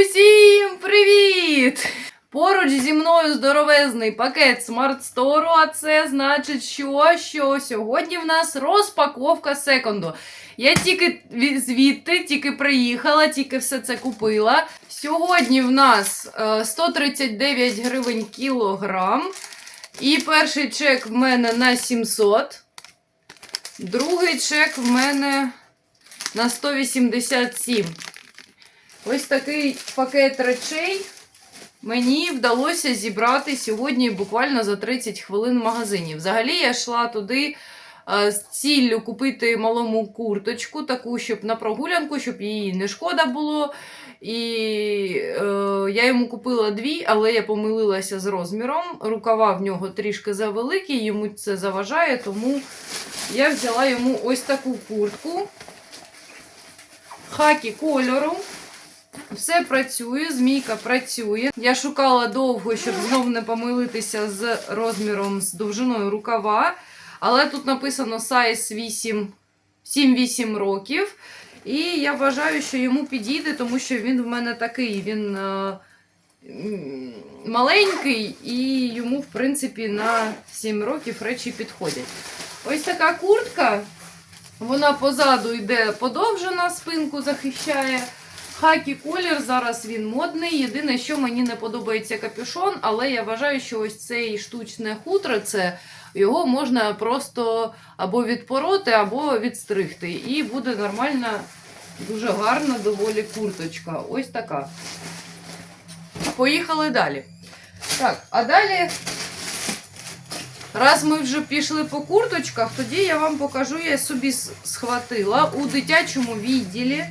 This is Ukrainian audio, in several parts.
Усім привіт! Поруч зі мною здоровезний пакет Store, а це значить, що, що сьогодні в нас розпаковка секонду. Я тільки звідти, тільки приїхала, тільки все це купила. Сьогодні в нас е, 139 гривень кілограм. І перший чек в мене на 700. Другий чек в мене на 187. Ось такий пакет речей мені вдалося зібрати сьогодні буквально за 30 хвилин в магазині. Взагалі я йшла туди е, з ціллю купити малому курточку, таку, щоб на прогулянку, щоб їй не шкода було. І е, я йому купила дві, але я помилилася з розміром. Рукава в нього трішки завеликі, йому це заважає, тому я взяла йому ось таку куртку. Хакі кольору. Все працює, змійка працює. Я шукала довго, щоб знов не помилитися з розміром з довжиною рукава. Але тут написано size 8, 7-8 років. І я вважаю, що йому підійде, тому що він в мене такий. Він е, маленький, і йому, в принципі, на 7 років речі підходять. Ось така куртка. Вона позаду йде подовжена, спинку захищає. Хакі колір, зараз він модний. Єдине, що мені не подобається капюшон, але я вважаю, що ось цей штучне хутро, це його можна просто або відпороти, або відстригти. І буде нормальна, дуже гарна доволі курточка. Ось така. Поїхали далі. Так, а далі. Раз ми вже пішли по курточках, тоді я вам покажу, я собі схватила у дитячому відділі.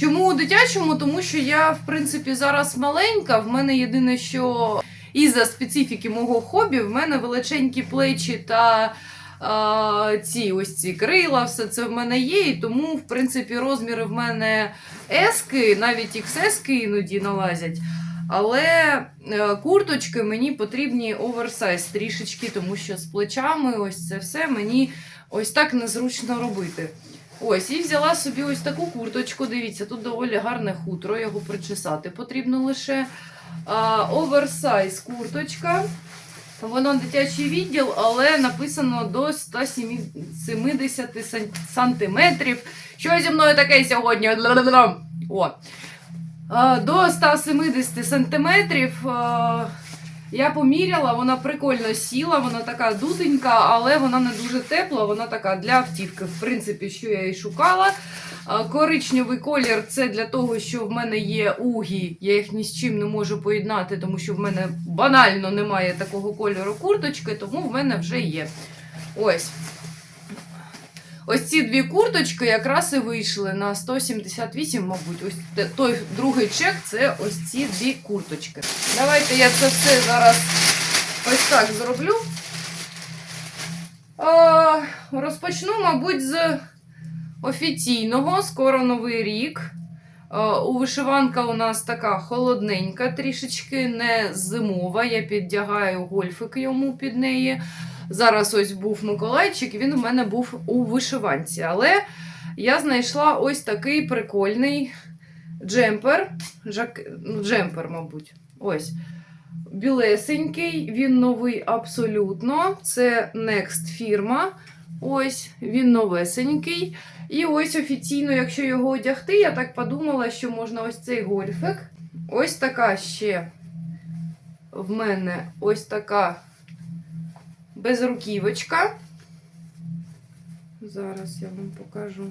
Чому у дитячому? Тому що я, в принципі, зараз маленька. В мене єдине, що із-за специфіки мого хобі, в мене величенькі плечі та а, ці ось ці крила, все це в мене є. І тому, в принципі, розміри в мене ески, навіть XS іноді налазять. Але е, курточки мені потрібні оверсайз трішечки, тому що з плечами ось це все мені ось так незручно робити. Ось, і взяла собі ось таку курточку. Дивіться, тут доволі гарне хутро, його причесати потрібно лише. А, оверсайз курточка. Воно дитячий відділ, але написано до 170 сан- сантиметрів. Що зі мною таке сьогодні? О. До 170 сантиметрів. Я поміряла, вона прикольно сіла, вона така дутенька, але вона не дуже тепла, вона така для автівки, в принципі, що я і шукала. Коричневий колір це для того, що в мене є угі, я їх ні з чим не можу поєднати, тому що в мене банально немає такого кольору курточки, тому в мене вже є. Ось. Ось ці дві курточки якраз і вийшли на 178, мабуть. Ось той другий чек це ось ці дві курточки. Давайте я це все зараз ось так зроблю. А, розпочну, мабуть, з офіційного. Скоро новий рік. А, у вишиванка у нас така холодненька, трішечки не зимова. Я піддягаю гольфик йому під неї. Зараз ось був Миколайчик, він у мене був у вишиванці. Але я знайшла ось такий прикольний джемпер. Жак... ну, Джемпер, мабуть. Ось. Білесенький, він новий абсолютно. Це Next фірма. Ось, він новесенький. І ось офіційно, якщо його одягти, я так подумала, що можна ось цей гольфик. Ось така ще в мене ось така безруківочка. Зараз я вам покажу.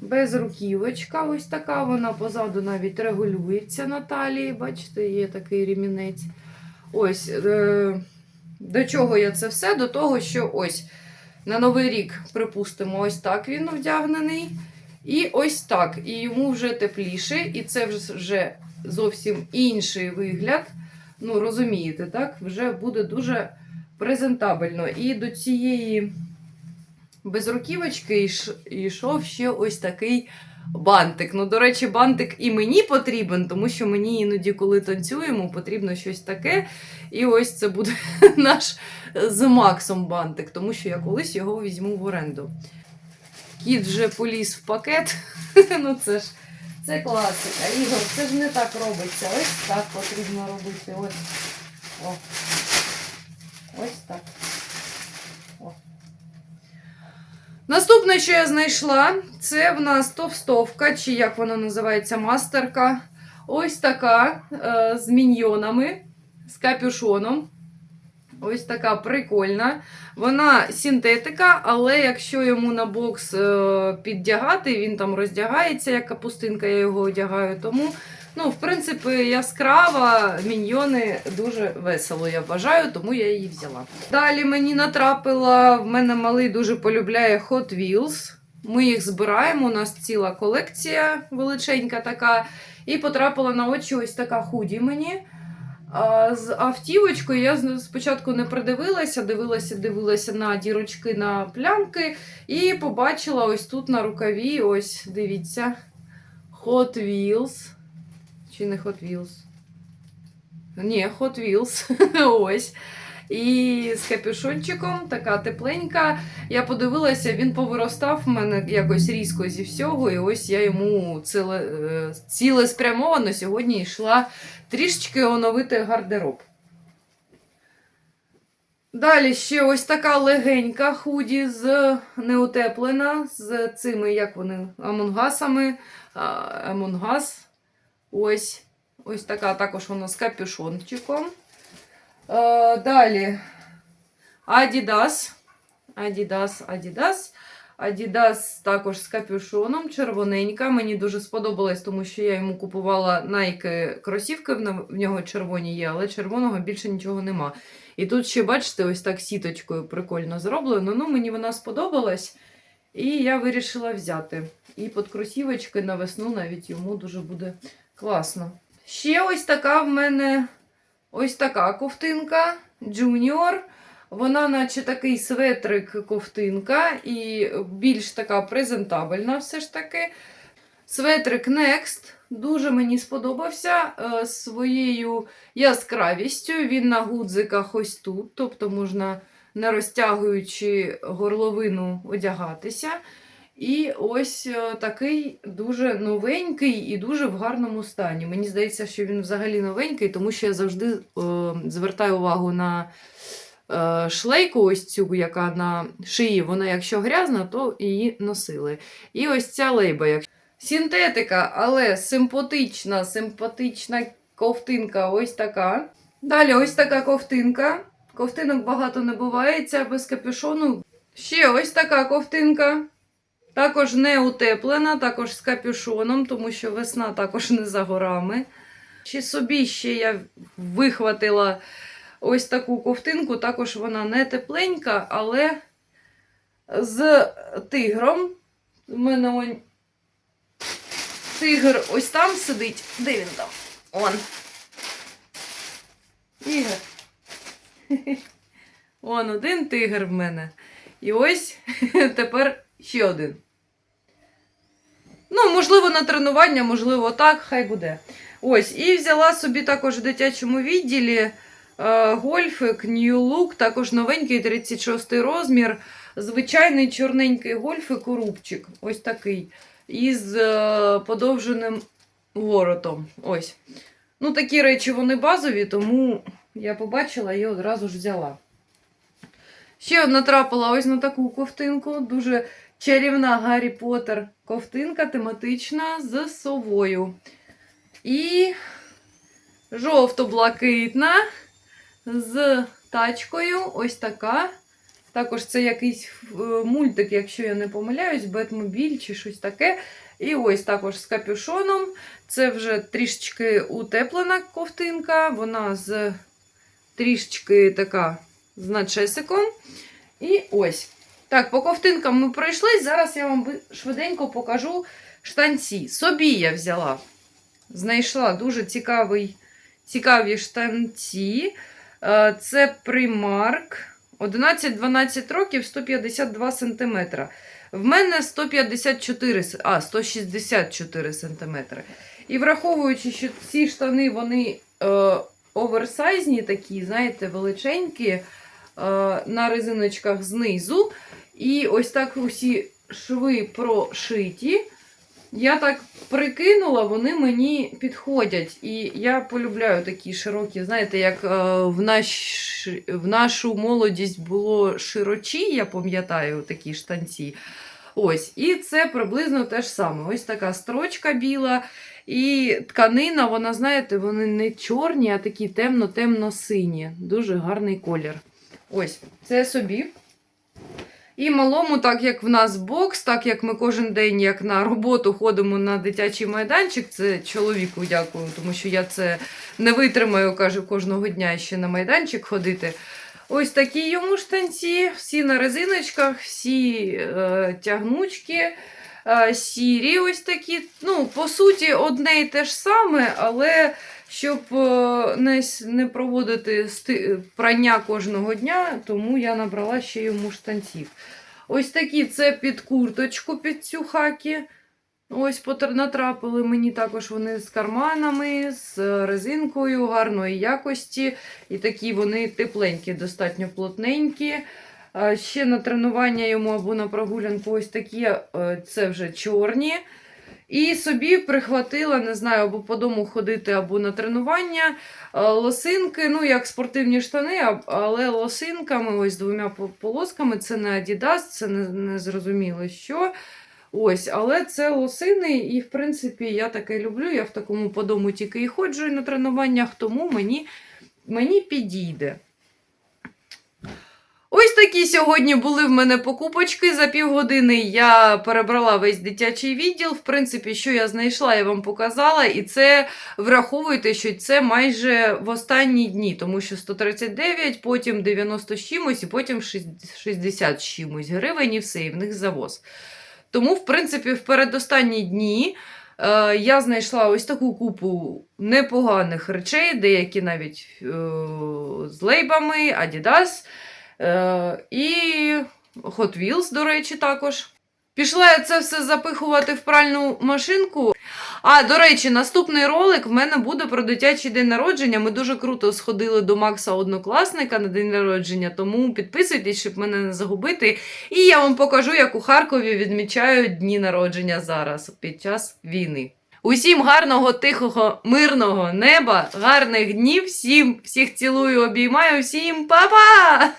Безруківочка, ось така. Вона позаду навіть регулюється на талії. Бачите, є такий ремінець. Ось. Е- до чого я це все? До того, що ось на Новий рік, припустимо, ось так він вдягнений. І ось так. І йому вже тепліше, і це вже зовсім інший вигляд. Ну, розумієте, так? Вже буде дуже презентабельно. І до цієї безруківочки йшов ще ось такий бантик. Ну, до речі, бантик і мені потрібен, тому що мені іноді, коли танцюємо, потрібно щось таке. І ось це буде наш з Максом бантик, тому що я колись його візьму в оренду. Кіт вже поліз в пакет. ну, це ж Це класика. Ігор, це ж не так робиться. Ось так потрібно робити. Ось. О. Ось так. О. Наступне, що я знайшла, це в нас товстовка, чи як вона називається, мастерка. Ось така е, з міньйонами, з капюшоном. Ось така прикольна. Вона синтетика, але якщо йому на бокс е, піддягати, він там роздягається, як капустинка, я його одягаю. Тому, ну, в принципі, яскрава, міньйони дуже весело, я вважаю, тому я її взяла. Далі мені натрапила, в мене малий дуже полюбляє Hot Wheels. Ми їх збираємо, у нас ціла колекція величенька така. І потрапила на очі ось така худі мені. А, з автівочкою я спочатку не придивилася, дивилася, дивилася на дірочки на плямки, і побачила ось тут на рукаві, ось дивіться, Hot Wheels. Чи не Hot Wheels? Ні, Hot Wheels. ось. І з капюшончиком, така тепленька. Я подивилася, він повиростав в мене якось різко зі всього, і ось я йому ціле, е, цілеспрямовано сьогодні йшла трішечки оновити гардероб. Далі ще ось така легенька худі з неутеплена, з цими, як вони, амунгасами. а, Амунгас. Ось. Ось така також вона з капюшончиком. Е, Далі Adidas. Adidas, Adidas. Adidas також з капюшоном, червоненька. Мені дуже сподобалось, тому що я йому купувала Nike кросівки, в нього червоні є, але червоного більше нічого нема. І тут ще, бачите, ось так сіточкою прикольно зроблено. Ну, мені вона сподобалась, і я вирішила взяти. І під кросівочки на весну навіть йому дуже буде класно. Ще ось така в мене ось така ковтинка Junior. Вона, наче такий светрик ковтинка, і більш така презентабельна, все ж таки. Светрик Next дуже мені сподобався е, своєю яскравістю. Він на гудзиках ось тут, тобто можна, не розтягуючи горловину, одягатися. І ось е, такий дуже новенький і дуже в гарному стані. Мені здається, що він взагалі новенький, тому що я завжди е, звертаю увагу на е, шлейку, ось цю, яка на шиї, вона якщо грязна, то її носили. І ось ця лейба. як- Синтетика, але симпатична, симпатична ковтинка ось така. Далі ось така ковтинка. Ковтинок багато не буває, ця без капюшону. Ще ось така ковтинка. Також не утеплена, також з капюшоном, тому що весна також не за горами. Чи собі ще я вихватила ось таку ковтинку, також вона не тепленька, але з тигром. У мене он... тигр ось там сидить. Де він там? Он. Ігор. Он один тигр в мене. І ось тепер ще один. Ну, можливо, на тренування, можливо, так, хай буде. Ось, і взяла собі також в дитячому відділі е, гольфик New Look, також новенький 36 розмір. Звичайний чорненький гольфик у рубчик. Ось такий. Із е, подовженим воротом. Ось. Ну, такі речі вони базові, тому я побачила і одразу ж взяла. Ще натрапила ось на таку ковтинку. Дуже чарівна Гаррі Поттер ковтинка тематична з совою. І жовто-блакитна з тачкою. Ось така. Також це якийсь е, мультик, якщо я не помиляюсь, Бетмобіль чи щось таке. І ось також з капюшоном. Це вже трішечки утеплена ковтинка. Вона з трішечки така з начесиком. І ось. Так, по ковтинкам ми пройшлись. Зараз я вам швиденько покажу штанці. Собі я взяла. Знайшла дуже цікавий, цікаві штанці. Е, Це Primark. 11-12 років, 152 см. В мене 154, а, 164 см. І враховуючи, що ці штани, вони е, оверсайзні такі, знаєте, величенькі, е, на резиночках знизу. І ось так усі шви прошиті. Я так прикинула, вони мені підходять. І я полюбляю такі широкі, знаєте, як е, в, наш, в нашу молодість було широчі, я пам'ятаю такі штанці. Ось, і це приблизно те ж саме. Ось така строчка біла. І тканина, вона, знаєте, вони не чорні, а такі темно-темно-сині. Дуже гарний колір. Ось, це собі. І малому, так як в нас бокс, так як ми кожен день, як на роботу ходимо на дитячий майданчик, це чоловіку дякую, тому що я це не витримаю, каже, кожного дня ще на майданчик ходити. Ось такі йому штанці, всі на резиночках, всі е, тягнучки, сірі, ось такі. Ну, по суті, одне і те ж саме, але щоб е, не, проводити прання кожного дня, тому я набрала ще йому штанців. Ось такі це під курточку, під цю хакі. Ось натрапили мені також вони з карманами, з е, резинкою гарної якості. І такі вони тепленькі, достатньо плотненькі. А Ще на тренування йому або на прогулянку ось такі, е, це вже чорні. І собі прихватила, не знаю, або по дому ходити, або на тренування. е, Лосинки, ну як спортивні штани, але лосинками, ось двома полосками. Це не Adidas, це не, не зрозуміло що. Ось, але це лосини, і в принципі я таке люблю. Я в такому по дому тільки і ходжу і на тренуваннях, тому мені, мені підійде. Такі сьогодні були в мене покупочки. За півгодини я перебрала весь дитячий відділ. В принципі, що я знайшла, я вам показала. І це враховуйте, що це майже в останні дні, тому що 139, потім 90 чимось, і потім 60 чимось гривень і все, і в них завоз. Тому, в принципі, в передостанні дні е, я знайшла ось таку купу непоганих речей, деякі навіть е, з лейбами, Adidas е, і Hot Wheels, до речі, також. Пішла я це все запихувати в пральну машинку. А, до речі, наступний ролик в мене буде про дитячий день народження. Ми дуже круто сходили до Макса однокласника на день народження, тому підписуйтесь, щоб мене не загубити. І я вам покажу, як у Харкові відмічають дні народження зараз під час війни. Усім гарного, тихого, мирного неба, гарних днів, всім всіх цілую, обіймаю, всім па-па!